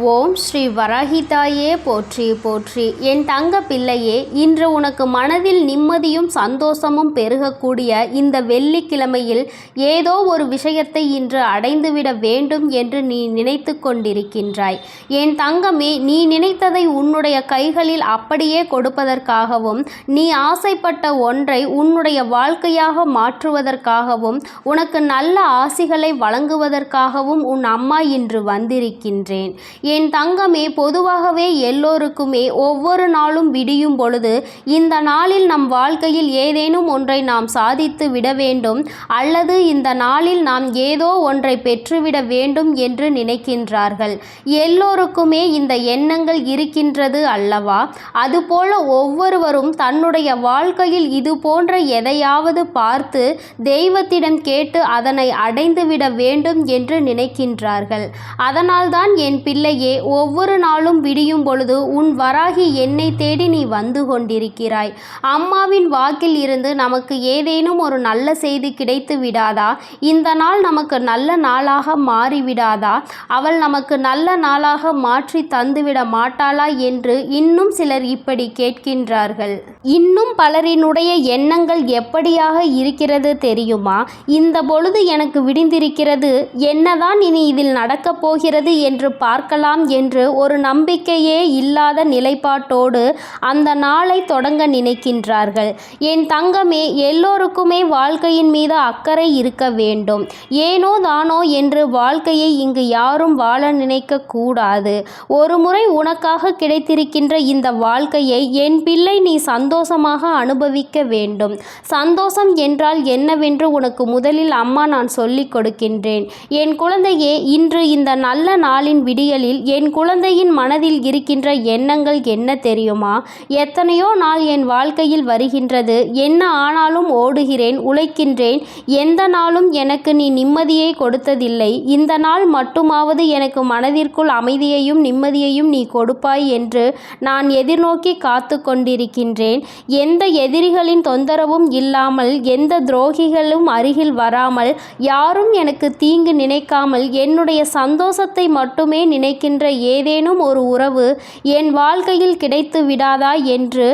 ஓம் ஸ்ரீ வராகிதாயே போற்றி போற்றி. என் தங்க பிள்ளையே இன்று உனக்கு மனதில் நிம்மதியும் சந்தோஷமும் பெருகக்கூடிய இந்த வெள்ளிக்கிழமையில் ஏதோ ஒரு விஷயத்தை இன்று அடைந்துவிட வேண்டும் என்று நீ நினைத்து கொண்டிருக்கின்றாய். என் தங்கமே நீ நினைத்ததை உன்னுடைய கைகளில் அப்படியே கொடுப்பதற்காகவும் நீ ஆசைப்பட்ட ஒன்றை உன்னுடைய வாழ்க்கையாக மாற்றுவதற்காகவும் உனக்கு நல்ல ஆசிகளை வழங்குவதற்காகவும் உன் அம்மா இன்று வந்திருக்கின்றேன். என் தங்கமே பொதுவாகவே எல்லோருக்குமே ஒவ்வொரு நாளும் விடியும் பொழுது இந்த நாளில் நம் வாழ்க்கையில் ஏதேனும் ஒன்றை நாம் சாதித்து விட வேண்டும் அல்லது இந்த நாளில் நாம் ஏதோ ஒன்றை பெற்றுவிட வேண்டும் என்று நினைக்கின்றார்கள். எல்லோருக்குமே இந்த எண்ணங்கள் இருக்கின்றது அல்லவா? அதுபோல ஒவ்வொருவரும் தன்னுடைய வாழ்க்கையில் இது போன்ற எதையாவது பார்த்து தெய்வத்திடம் கேட்டு அதனை அடைந்துவிட வேண்டும் என்று நினைக்கின்றார்கள். அதனால்தான் என் பிள்ளை இடையே ஒவ்வொரு நாளும் விடியும் பொழுது உன் வராகி என்னை தேடி நீ வந்து கொண்டிருக்கிறாய். அம்மாவின் வாக்கில் இருந்து நமக்கு ஏதேனும் ஒரு நல்ல செய்தி கிடைத்து விடாதா? இந்த நாள் நமக்கு நல்ல நாளாக மாறிவிடாதா? அவள் நமக்கு நல்ல நாளாக மாற்றி தந்துவிட மாட்டாளா என்று இன்னும் சிலர் இப்படி கேட்கின்றார்கள். இன்னும் பலரினுடைய எண்ணங்கள் எப்படியாக இருக்கிறது தெரியுமா? இந்த பொழுது எனக்கு விடிந்திருக்கிறது என்னதான் இனி இதில் நடக்கப் போகிறது என்று பார்க்கலாம். என்று ஒரு நம்பிக்கையே இல்லாத நிலைப்பாட்டோடு அந்த நாளை தொடங்க நினைக்கின்றார்கள். என் தங்கமே எல்லோருக்குமே வாழ்க்கையின் மீது அக்கறை இருக்க வேண்டும். ஏனோ தானோ என்று வாழ்க்கையை இங்கு யாரும் வாழ நினைக்க கூடாது. ஒரு முறை உனக்காக கிடைத்திருக்கின்ற இந்த வாழ்க்கையை என் பிள்ளை நீ சந்தோஷமாக அனுபவிக்க வேண்டும். சந்தோஷம் என்றால் என்னவென்று உனக்கு முதலில் அம்மா நான் சொல்லிக் கொடுக்கின்றேன். என் குழந்தையே இன்று இந்த நல்ல நாளின் விடியலில் என் குழந்தையின் மனதில் இருக்கின்ற எண்ணங்கள் என்ன தெரியுமா? எத்தனையோ நாள் என் வாழ்க்கையில் வருகின்றது. என்ன ஆனாலும் ஓடுகிறேன் உழைக்கின்றேன். எந்த நாளும் எனக்கு நீ நிம்மதியை கொடுத்ததில்லை. இந்த நாள் மட்டுமாவது எனக்கு மனதிற்குள் அமைதியையும் நிம்மதியையும் நீ கொடுப்பாய் என்று நான் எதிர்நோக்கி காத்து கொண்டிருக்கின்றேன். எந்த எதிரிகளின் தொந்தரவும் இல்லாமல் எந்த துரோகிகளும் அருகில் வராமல் யாரும் எனக்கு தீங்கு நினைக்காமல் என்னுடைய சந்தோஷத்தை மட்டுமே இருக்கின்ற ஏதேனும் ஒரு உறவு என் வாழ்க்கையில் கிடைத்து விடாதா என்று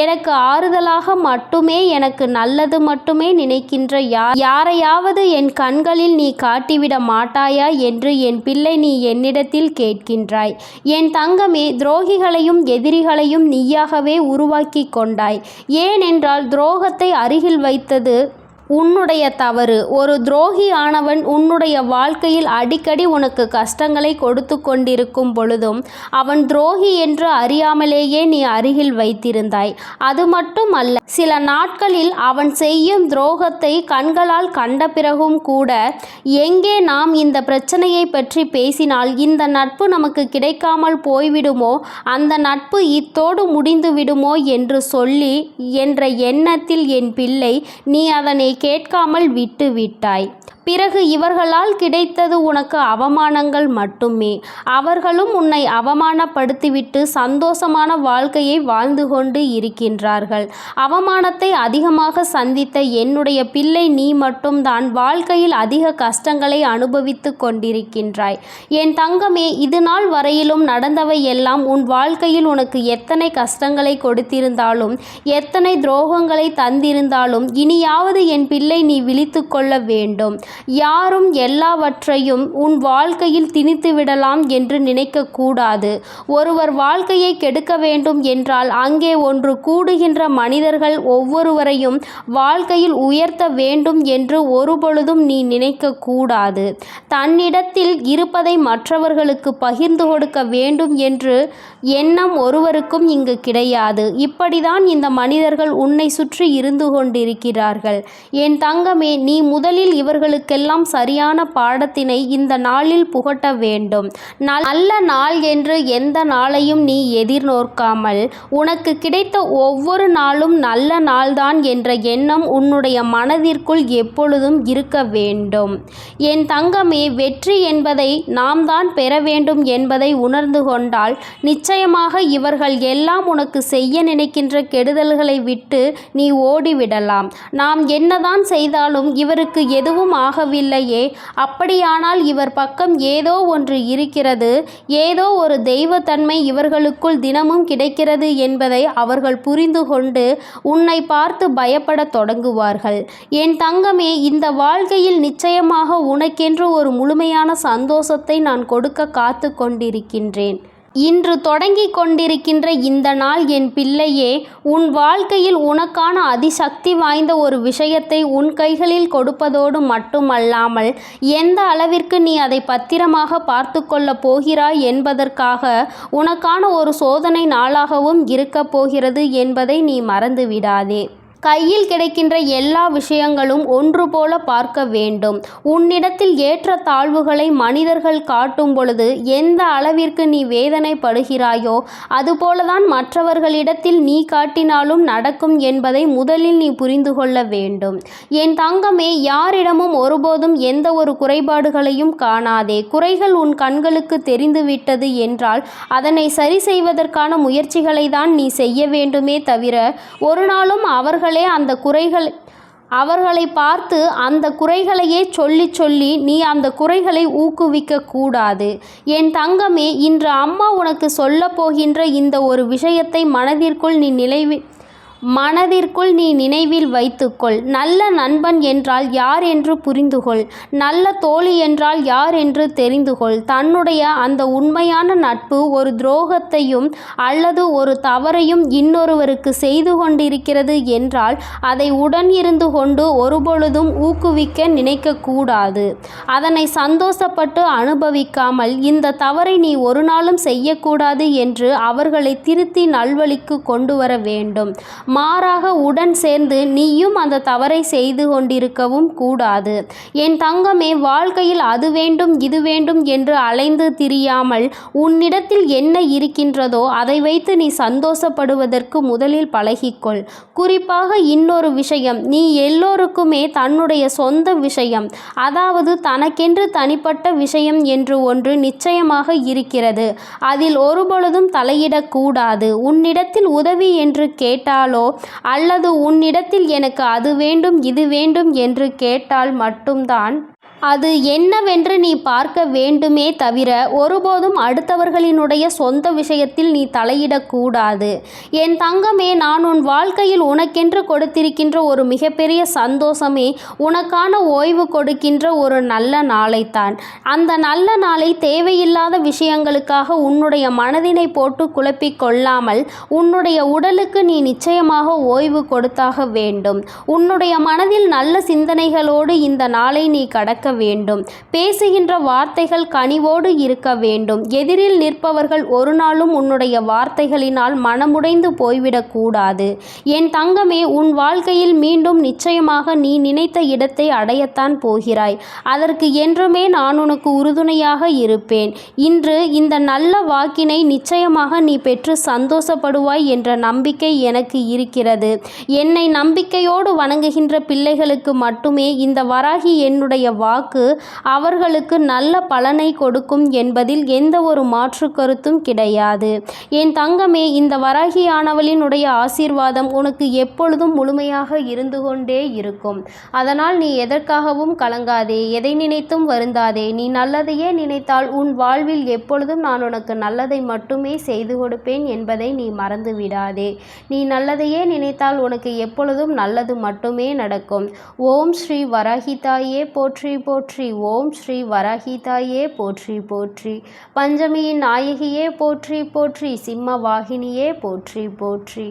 எனக்கு ஆறுதலாக மட்டுமே எனக்கு நல்லது மட்டுமே நினைக்கின்ற யார் யாரையாவது என் கண்களில் நீ காட்டிவிட மாட்டாயா என்று என் பிள்ளை நீ என்னிடத்தில் கேட்கின்றாய். என் தங்கமே துரோகிகளையும் எதிரிகளையும் நீயாகவே உருவாக்கி கொண்டாய். ஏனென்றால் துரோகத்தை அருகில் வைத்தது உன்னுடைய தவறு. ஒரு துரோகி ஆனவன் உன்னுடைய வாழ்க்கையில் அடிக்கடி உனக்கு கஷ்டங்களை கொடுத்து கொண்டிருக்கும் பொழுதும் அவன் துரோகி என்று அறியாமலேயே நீ அருகில் வைத்திருந்தாய். அது மட்டும் அல்ல சில நாட்களில் அவன் செய்யும் துரோகத்தை கண்களால் கண்ட பிறகும் கூட எங்கே நாம் இந்த பிரச்சனையை பற்றி பேசினால் இந்த நட்பு நமக்கு கிடைக்காமல் போய்விடுமோ? அந்த நட்பு இத்தோடு முடிந்து விடுமோ என்று சொல்லி என்ற எண்ணத்தில் என் பிள்ளை நீ அதனை கேட்காமல் விட்டு விட்டாய். பிறகு இவர்களால் கிடைத்தது உனக்கு அவமானங்கள் மட்டுமே. அவர்களும் உன்னை அவமானப்படுத்திவிட்டு சந்தோஷமான வாழ்க்கையை வாழ்ந்து கொண்டு இருக்கின்றார்கள். அவமானத்தை அதிகமாக சந்தித்த என்னுடைய பிள்ளை நீ மட்டும்தான் வாழ்க்கையில் அதிக கஷ்டங்களை அனுபவித்து கொண்டிருக்கின்றாய். என் தங்கமே இது நாள் வரையிலும் நடந்தவை எல்லாம் உன் வாழ்க்கையில் உனக்கு எத்தனை கஷ்டங்களை கொடுத்திருந்தாலும் எத்தனை துரோகங்களை தந்திருந்தாலும் இனியாவது என் பிள்ளை நீ விழித்து கொள்ள வேண்டும். யாரும் எல்லாவற்றையும் உன் வாழ்க்கையில் திணித்து விடலாம் என்று நினைக்கக்கூடாது. ஒருவர் வாழ்க்கையை கெடுக்க வேண்டும் என்றால் அங்கே ஒன்று கூடுகின்ற மனிதர்கள் ஒவ்வொருவரையும் வாழ்க்கையில் உயர்த்த வேண்டும் என்று ஒருபொழுதும் நீ நினைக்கக்கூடாது. தன்னிடத்தில் இருப்பதை மற்றவர்களுக்கு பகிர்ந்து கொடுக்க வேண்டும் என்று எண்ணம் ஒருவருக்கும் இங்கு கிடையாது. இப்படிதான் இந்த மனிதர்கள் உன்னை சுற்றி இருந்து கொண்டிருக்கிறார்கள். என் தங்கமே நீ முதலில் இவர்களுக்கு அவர்களுக்கெல்லாம் சரியான பாடத்தினை இந்த நாளில் புகட்ட வேண்டும். நல்ல நாள் என்று எந்த நாளையும் நீ எதிர்நோக்காமல் உனக்கு கிடைத்த ஒவ்வொரு நாளும் நல்ல நாள்தான் என்ற எண்ணம் உன்னுடைய மனதிற்குள் எப்பொழுதும் இருக்க வேண்டும். என் தங்கமே வெற்றி என்பதை நாம் தான் பெற வேண்டும் என்பதை உணர்ந்து கொண்டால் நிச்சயமாக இவர்கள் எல்லாம் உனக்கு செய்ய நினைக்கின்ற கெடுதல்களை விட்டு நீ ஓடிவிடலாம். நாம் என்னதான் செய்தாலும் இவருக்கு எதுவும் ஆகவில்லையே. அப்படியானால் இவர் பக்கம் ஏதோ ஒன்று இருக்கிறது. ஏதோ ஒரு தெய்வத்தன்மை இவர்களுக்குள் தினமும் கிடைக்கிறது என்பதை அவர்கள் புரிந்து கொண்டு உன்னை பார்த்து பயப்படத் தொடங்குவார்கள். என் தங்கமே இந்த வாழ்க்கையில் நிச்சயமாக உனக்கென்று ஒரு முழுமையான சந்தோஷத்தை நான் கொடுக்க காத்து கொண்டிருக்கின்றேன். இன்று தொடங்கிக் கொண்டிருக்கின்ற இந்த நாள் என் பிள்ளையே உன் வாழ்க்கையில் உனக்கான அதிசக்தி வாய்ந்த ஒரு விஷயத்தை உன் கைகளில் கொடுப்பதோடு மட்டுமல்லாமல் எந்த அளவிற்கு நீ அதை பத்திரமாக பார்த்து கொள்ளப் போகிறாய் என்பதற்காக உனக்கான ஒரு சோதனை நாளாகவும் இருக்கப் போகிறது என்பதை நீ மறந்து விடாதே கையில் கிடைக்கின்ற எல்லா விஷயங்களும் ஒன்று போல பார்க்க வேண்டும். உன்னிடத்தில் ஏற்ற தாழ்வுகளை மனிதர்கள் காட்டும் பொழுது எந்த அளவிற்கு நீ வேதனைப்படுகிறாயோ அதுபோலதான் மற்றவர்களிடத்தில் நீ காட்டினாலும் நடக்கும் என்பதை முதலில் நீ புரிந்து கொள்ள வேண்டும். என் தங்கமே யாரிடமும் ஒருபோதும் எந்த ஒரு குறைபாடுகளையும் காணாதே. குறைகள் உன் கண்களுக்கு தெரிந்துவிட்டது என்றால் அதனை சரி செய்வதற்கான முயற்சிகளை தான் நீ செய்ய வேண்டுமே தவிர ஒரு நாளும் அவர்கள் அவர்களே அந்த குறைகள் அவர்களை பார்த்து அந்த குறைகளையே சொல்லி சொல்லி நீ அந்த குறைகளை ஊக்குவிக்க கூடாது. என் தங்கமே இன்று அம்மா உனக்கு சொல்ல போகின்ற இந்த ஒரு விஷயத்தை மனதிற்குள் நீ நினைவி மனதிற்குள் நீ நினைவில் வைத்துக்கொள். நல்ல நண்பன் என்றால் யார் என்று புரிந்துகொள். நல்ல தோழி என்றால் யார் என்று தெரிந்துகொள். தன்னுடைய அந்த உண்மையான நட்பு ஒரு துரோகத்தையும் அல்லது ஒரு தவறையும் இன்னொருவருக்கு செய்து கொண்டிருக்கிறது என்றால் அதை உடன் இருந்து கொண்டு ஒருபொழுதும் ஊக்குவிக்க நினைக்கக்கூடாது. அதனை சந்தோஷப்பட்டு அனுபவிக்காமல் இந்த தவறை நீ ஒரு நாளும் செய்யக்கூடாது என்று அவர்களை திருத்தி நல்வழிக்கு கொண்டு வர வேண்டும். மாறாக உடன் சேர்ந்து நீயும் அந்த தவறை செய்து கொண்டிருக்கவும் கூடாது. என் தங்கமே வாழ்க்கையில் அது வேண்டும் இது வேண்டும் என்று அலைந்து திரியாமல் உன்னிடத்தில் என்ன இருக்கின்றதோ அதை வைத்து நீ சந்தோஷப்படுவதற்கு முதலில் பழகிக்கொள். குறிப்பாக இன்னொரு விஷயம் நீ எல்லோருக்குமே தன்னுடைய சொந்த விஷயம் அதாவது தனக்கென்று தனிப்பட்ட விஷயம் என்று ஒன்று நிச்சயமாக இருக்கிறது. அதில் ஒருபொழுதும் தலையிடக்கூடாது. உன்னிடத்தில் உதவி என்று கேட்டாலோ அல்லது உன்னிடத்தில் எனக்கு அது வேண்டும் இது வேண்டும் என்று கேட்டால் மட்டும்தான் அது என்னவென்று நீ பார்க்க வேண்டுமே தவிர ஒருபோதும் அடுத்தவர்களினுடைய சொந்த விஷயத்தில் நீ தலையிடக்கூடாது என் தங்கமே நான் உன் வாழ்க்கையில் உனக்கென்று கொடுத்திருக்கின்ற ஒரு மிகப்பெரிய சந்தோஷமே உனக்கான ஓய்வு கொடுக்கின்ற ஒரு நல்ல நாளைத்தான். அந்த நல்ல நாளை தேவையில்லாத விஷயங்களுக்காக உன்னுடைய மனதினை போட்டு குழப்பிக் கொள்ளாமல் உன்னுடைய உடலுக்கு நீ நிச்சயமாக ஓய்வு கொடுத்தாக வேண்டும். உன்னுடைய மனதில் நல்ல சிந்தனைகளோடு இந்த நாளை நீ கடக்க வேண்டும். பேசுகின்ற வார்த்தைகள் கனிவோடு இருக்க வேண்டும். எதிரில் நிற்பவர்கள் ஒரு நாளும் உன்னுடைய வார்த்தைகளினால் மனமுடைந்து போய்விடக்கூடாது என் தங்கமே உன் வாழ்க்கையில் மீண்டும் நிச்சயமாக நீ நினைத்த இடத்தை அடையத்தான் போகிறாய். அதற்கு என்றுமே நான் உனக்கு உறுதுணையாக இருப்பேன். இன்று இந்த நல்ல வாக்கினை நிச்சயமாக நீ பெற்று சந்தோஷப்படுவாய் என்ற நம்பிக்கை எனக்கு இருக்கிறது. என்னை நம்பிக்கையோடு வணங்குகின்ற பிள்ளைகளுக்கு மட்டுமே இந்த வராகி என்னுடைய வாக்கு வாக்கு அவர்களுக்கு நல்ல பலனை கொடுக்கும் என்பதில் எந்த ஒரு மாற்று கருத்தும் கிடையாது. என் தங்கமே இந்த வராகியானவளினுடைய ஆசீர்வாதம் உனக்கு எப்பொழுதும் முழுமையாக இருந்து கொண்டே இருக்கும். அதனால் நீ எதற்காகவும் கலங்காதே எதை நினைத்தும் வருந்தாதே. நீ நல்லதையே நினைத்தால் உன் வாழ்வில் எப்பொழுதும் நான் உனக்கு நல்லதை மட்டுமே செய்து கொடுப்பேன் என்பதை நீ மறந்து விடாதே. நீ நல்லதையே நினைத்தால் உனக்கு எப்பொழுதும் நல்லது மட்டுமே நடக்கும். ஓம் ஸ்ரீ வராகிதாயே போற்றி போற்றி ஓம் ஸ்ரீ வரஹிதாயே போற்றி போற்றி. பஞ்சமியின் நாயகியே போற்றி போற்றி. சிம்ம வாகினியே போற்றி போற்றி.